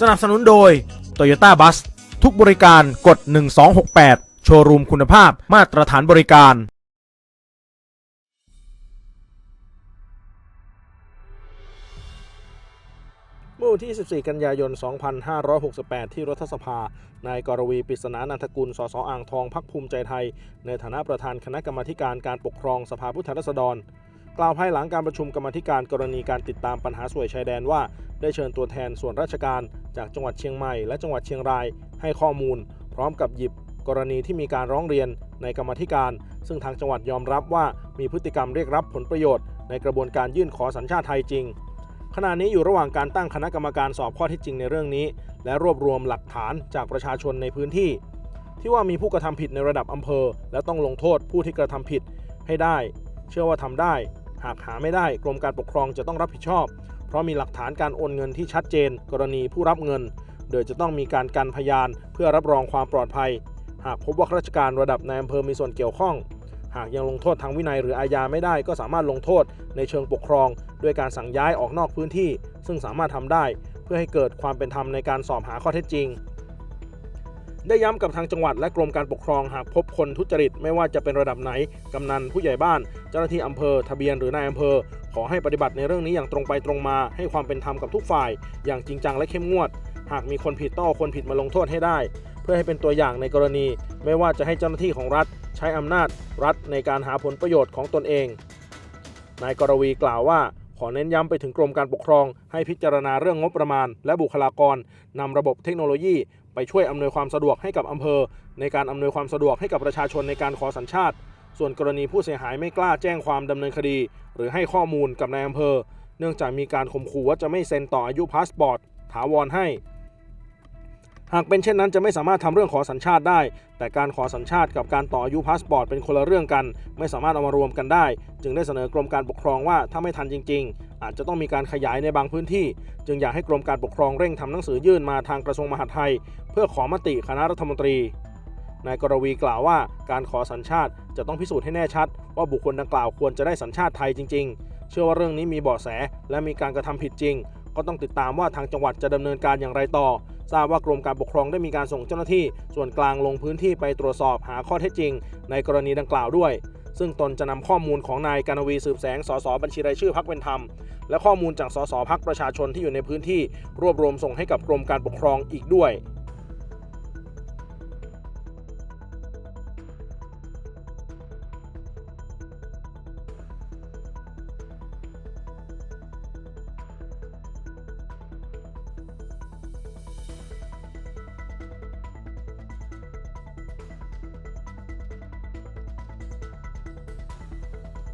สนับสนุนโดย Toyota Bus ทุกบริการกด 1268 โชว์รูมคุณภาพมาตรฐานบริการ เมื่อวันที่24กันยายน 2568 ที่รัฐสภา นายกรวีปริศนานันทกุล สสอ่างทองพักภูมิใจไทย ในฐานะประธานคณะกรรมาการการปกครองสภาผู้แทนราษฎร กล่าวภายหลังการประชุมกรรมธิการกรณีการติดตามปัญหาสวยชายแดนว่า ได้เชิญตัวแทนส่วนราชการ จากจังหวัดเชียงใหม่และจังหวัดเชียงราย ให้ข้อมูล พร้อมกับหยิบ กรณีที่มีการร้องเรียนในกรรมธิการ ซึ่งทางจังหวัดยอมรับว่ามีพฤติกรรมเรียกรับผลประโยชน์ในกระบวนการยื่นขอสัญชาติไทยจริง ขณะนี้อยู่ระหว่างการตั้งคณะกรรมการสอบข้อเท็จจริงในเรื่องนี้ และรวบรวมหลักฐานจากประชาชนในพื้นที่ ที่ว่ามีผู้กระทำผิดในระดับอำเภอ และต้องลงโทษผู้ที่กระทำผิดให้ได้ เชื่อว่าทำได้ หากหาไม่ได้กรมการปกครองจะต้องรับผิดชอบ เพราะมีหลักฐานการโอนเงินที่ชัดเจน กรณีผู้รับเงิน โดยจะต้องมีการกันพยานเพื่อรับรองความปลอดภัย หากพบว่าข้าราชการระดับในอำเภอมีส่วนเกี่ยวข้อง หากยังลงโทษทางวินัยหรืออาญาไม่ได้ก็สามารถลงโทษในเชิงปกครองด้วยการสั่งย้ายออกนอกพื้นที่ ซึ่งสามารถทำได้ เพื่อให้เกิดความเป็นธรรมในการสอบหาข้อเท็จจริง ได้ย้ำกับทางจังหวัดและกรมการปกครองหากพบคนทุจริต ไม่ว่าจะเป็นระดับไหน กำนันผู้ใหญ่บ้าน เจ้าหน้าที่อำเภอ ทะเบียนหรือนายอำเภอ ขอให้ปฏิบัติในเรื่องนี้อย่างตรงไปตรงมา ให้ความเป็นธรรมกับทุกฝ่าย อย่างจริงจังและเข้มงวด หากมีคนผิดต้องคนผิดมาลงโทษให้ได้ เพื่อให้เป็นตัวอย่างในกรณี ไม่ว่าจะให้เจ้าหน้าที่ของรัฐ ใช้อำนาจรัฐในการหาผลประโยชน์ของตนเองนายกรวีกล่าวว่า ขอเน้นย้ำไปถึงกรมการปกครอง ให้พิจารณาเรื่องงบประมาณ และบุคลากรนำระบบเทคโนโลยี ไปช่วยอำนวยความสะดวกให้กับอำเภอ ในการอำนวยความสะดวกให้กับประชาชนในการขอสัญชาติ ส่วนกรณีผู้เสียหายไม่กล้าแจ้งความดำเนินคดี หรือให้ข้อมูลกับนายอำเภอ เนื่องจากมีการข่มขู่ว่าจะไม่เซ็นต่ออายุพาสปอร์ตถาวรให้ หากเป็นเช่นนั้นจะไม่สามารถทำเรื่องขอสัญชาติได้ แต่การขอสัญชาติกับการต่ออายุพาสปอร์ตเป็นคนละเรื่องกัน ไม่สามารถเอามารวมกันได้ จึงได้เสนอกรมการปกครองว่าถ้าไม่ทันจริง ๆ อาจจะต้องมีการขยายในบางพื้นที่ จึงอยากให้กรมการปกครองเร่งทำหนังสือยื่นมาทางกระทรวงมหาดไทย เพื่อขอมติคณะรัฐมนตรีนายกรวีกล่าวว่าการขอสัญชาติจะต้องพิสูจน์ให้แน่ชัด ว่าบุคคลดังกล่าวควรจะได้สัญชาติไทยจริง ๆ เชื่อว่าเรื่องนี้มีเบาะแสและมีการกระทำผิดจริง ก็ต้องติดตามว่าทางจังหวัดจะดำเนินการอย่างไรต่อ ทราบว่ากรมการปกครองได้มีการส่งเจ้าหน้าที่ ส่วนกลางลงพื้นที่ไปตรวจสอบหาข้อเท็จจริง ในกรณีดังกล่าวด้วย ซึ่งตนจะนำข้อมูลของนายกานวีสืบแสงสสบัญชีรายชื่อพักเป็นธรรม และข้อมูลจากสสพักประชาชนที่อยู่ในพื้นที่ รวบรวมส่งให้กับกรมการปกครองอีกด้วย